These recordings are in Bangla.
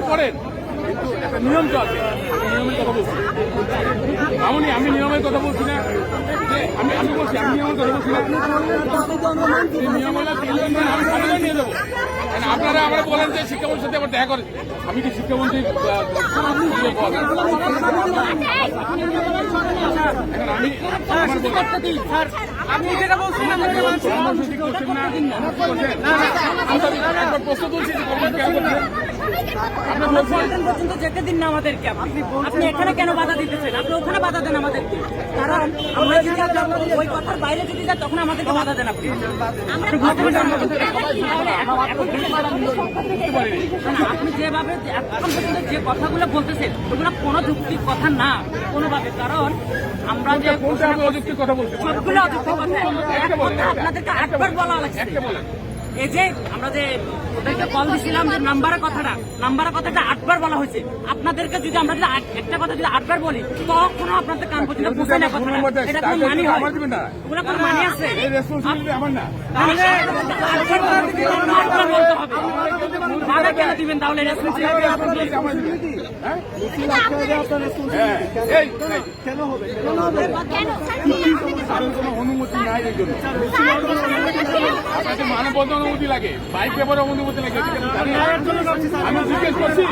পড়েন নিয়ম তো আছে আমি নিয়মের কথা বলছি মামনি আমি নিয়মের কথা বলছি না আমি আমি বলছি আমি নিয়মের কথা বলছি না নিয়ম হলো মানে আমি সামনে নিয়ে যাব আপনারা আমরা বলেন যে শিক্ষামন্ত্রীর সাথে আবার দেখা করেন আমি কি শিক্ষামন্ত্রী ইয়ে আমি বলছি যেটা করছেন না আমি প্রশ্ন তুলছি আপনি পর্যন্ত যেতে দিন না আমাদেরকে আপনি। আপনি এখানে কেন বাধা দিতেছেন? আপনি ওখানে বাধা দেন আমাদেরকে। কারণ আমরা যদি ওই কথার বাইরে যদি যাই তখন আমাদেরকে বাধা দেন আপনি। যেভাবে এখন পর্যন্ত যে কথাগুলো বলতেছেন ওগুলো কোনো যুক্তির কথা না কোনোভাবে। কারণ আমরা যে আমি অযুক্তির কথা সবগুলো আপনাদেরকে আটবার বলা লাগছে। এই যে আমরা যে ওদেরকে কল দিছিলাম যে নাম্বারের কথাটা নাম্বারের কথাটা আটবার বলা হয়েছে। আপনাদেরকে যদি আমরা যদি একটা কথা যদি আটবার বলি তখনও আপনাদের কান পর্যন্ত পৌঁছে না কথাটা। এটা কোনো মানি হয়? আমার দিবেন না। ওগুলো কোনো মানি আছে? আটবার বলতে হবে। কেন দিবেন? তাহলে অনুমতি নাই আপনাদের অনুমতি লাগে। বাইক পেপারে অনুমতি লাগে? আমি জিজ্ঞেস করছি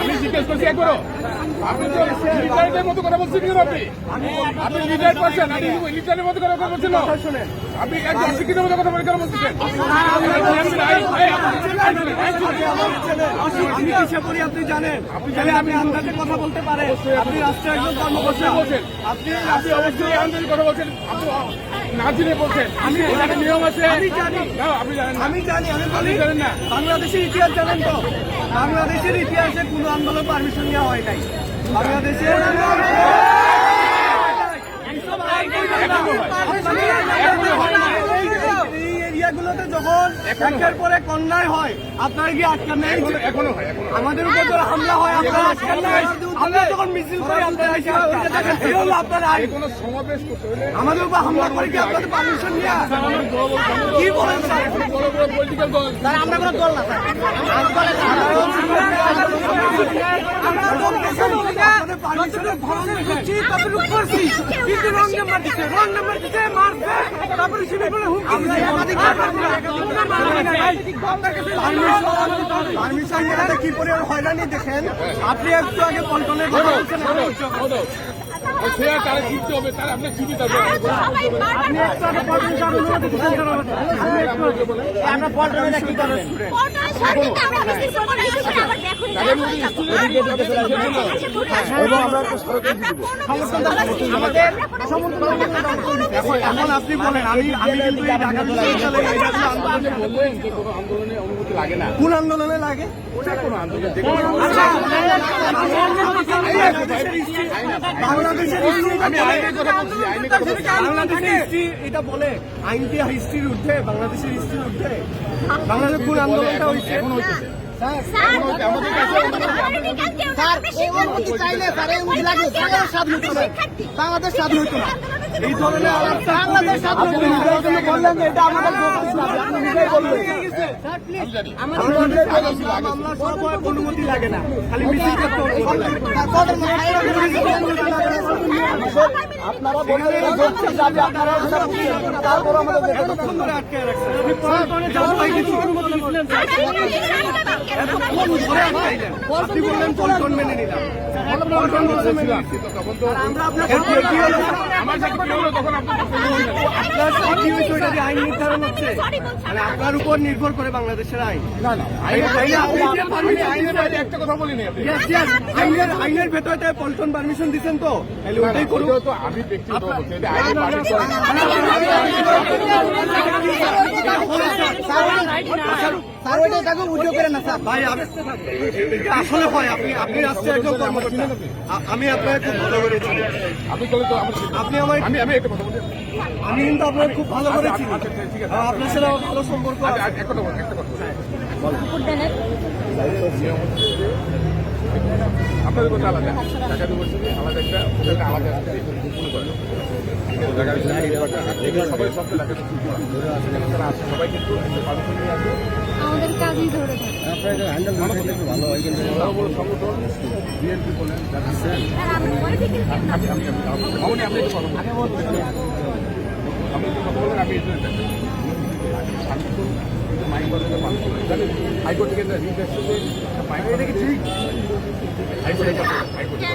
আমি জিজ্ঞেস করছি একবারও আপনি তো লিটারের মতো কথা বলছেন কেন আপনি? আপনি লিটার আপনি লিটারের মতো কথা বলছেন। আপনি একজন অশিক্ষিতের মতো কথা বলে কেন বলছেন। আমি কিসে করি আপনি জানেন তাহলে আপনি আন্দাজে কথা বলতে পারেন আপনি রাষ্ট্রের একজন কর্মকর্তা বলছেন। আপনি আপনি অবশ্যই আন্দোলন কথা বলছেন। না জেনে বলছেন। আমি নিয়ম আছে। আমি জানি। আমি জানি আমি বলি না। বাংলাদেশের ইতিহাস জানেন তো? বাংলাদেশের ইতিহাসে কোনো আন্দোলন পারমিশন নেওয়া হয় নাই। বাংলাদেশের একের পরে কন্যায় হয়। আপনারা কি আটকান নাই? এখনও এখনও হয় আমাদের উপর তো হামলা হয় আপনারা আটকান নাই? আমরা যখন মিছিল করি আপনারা এসে। এই হলো আপনার আইন। কোনো সমাবেশ করতে হলে আমাদের উপর হামলা করে কি আপনাদের পারমিশন নিয়ে? আমার বড় বড় সংগঠন- কি আমরা পারমিশন নিয়ে কি করে হয়রানি দেখেন? আপনি একটু আগে পল্টনের কথা বলছেন তারা জিততে হবে তারা আপনার জিতে থাকবে আপনি একটু আগে পল্টনকে আমরা এখন আপনি বলেন আমি আমি কিন্তু এই ঢাকা আন্দোলনে- বললেন যে কোনো আন্দোলনে অনুমতি লাগে? না কোন আন্দোলনে লাগে ওটা কোনো আন্দোলন। বাংলাদেশের আমি আইনের কথা বলছি আইনের কথা বলছি। বাংলাদেশের হিস্ট্রি এটা বলে। আইন হিস্ট্রির ঊর্ধ্বে বাংলাদেশের হিস্ট্রির ঊর্ধ্বে। বাংলাদেশ কোন আন্দোলনটা হয়েছে? এখন হইতেছে। বাংলাদেশ স্বাধীন হইতো না এই ধরনের বাংলাদেশ স্বাধীন হইতো না বললেন এটা আমাদের দোষ না, আপনি নিজেই বললেন আমি জানি আমাদের মামলা সব হয়, অনুমতি লাগে না খালি মিছিল করতে। আপনারা বললেন আপনারা তারপর মেনে মেনে আমরা আপনার মানে উপর নির্ভর করে বাংলাদেশের আইন আইনের একটা কথা বলিনি ভেতরটা পল্টন পারমিশন দিচ্ছেন তো করুন ওইটাও পারমিশন ভাই আসলে আপনি আপনি রাষ্ট্রের একজন আমি আপনাকে খুব ভালো করে আপনি আপনি আমার আমি আমি কিন্তু আপনাকে খুব ভালো করে চিনি আপনার সাথে ভালো সম্পর্ক। আপনাদের কথা আলাদা ঢাকা বলছি আলাদা একটা ওদেরটা আলাদা মনে সবাই সব আসে সবাই কিন্তু আমাদের কাজই ধরে আমি শান্তিপুর মাইক মানুষ জানেন হাইকোর্ট থেকে রিট এসেছে মাইক ঠিক? হাইকোর্টে হাইকোর্টে